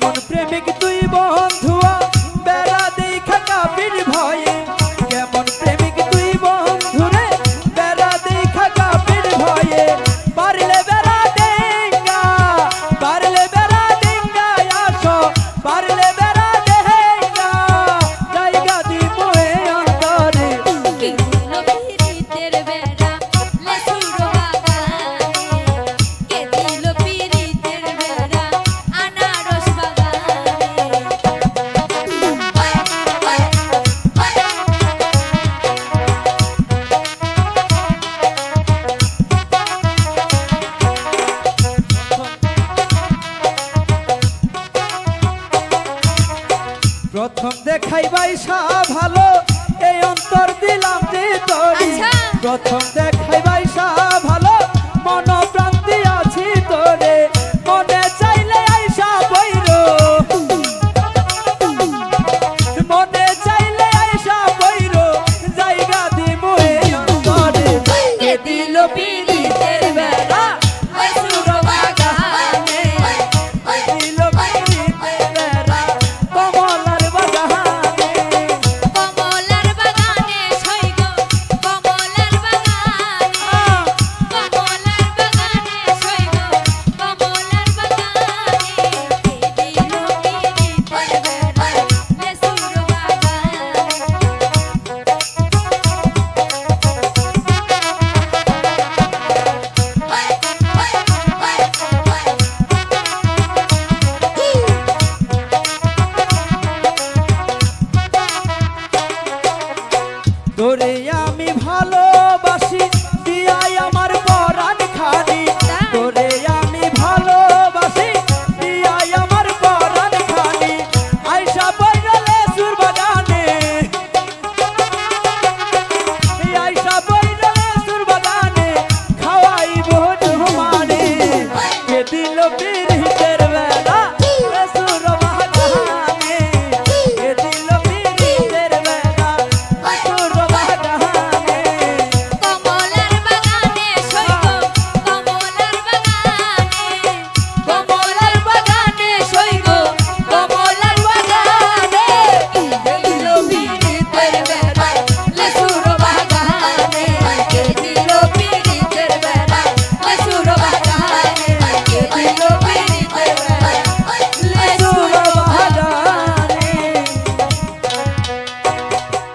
I'm gonna the premier. সন্ধে খাইবাই সা ভালো। এই অন্তর দিলাম যে তরি। আচ্ছা। প্রথম দেখাই বাইসা ভালো। মন প্রান্তি আছি তোরে। মনে চাইলে আইসা বৈর। মনে চাইলে আইসা বৈর। জায়গা দিমু এই অন্তরে। দিল বিল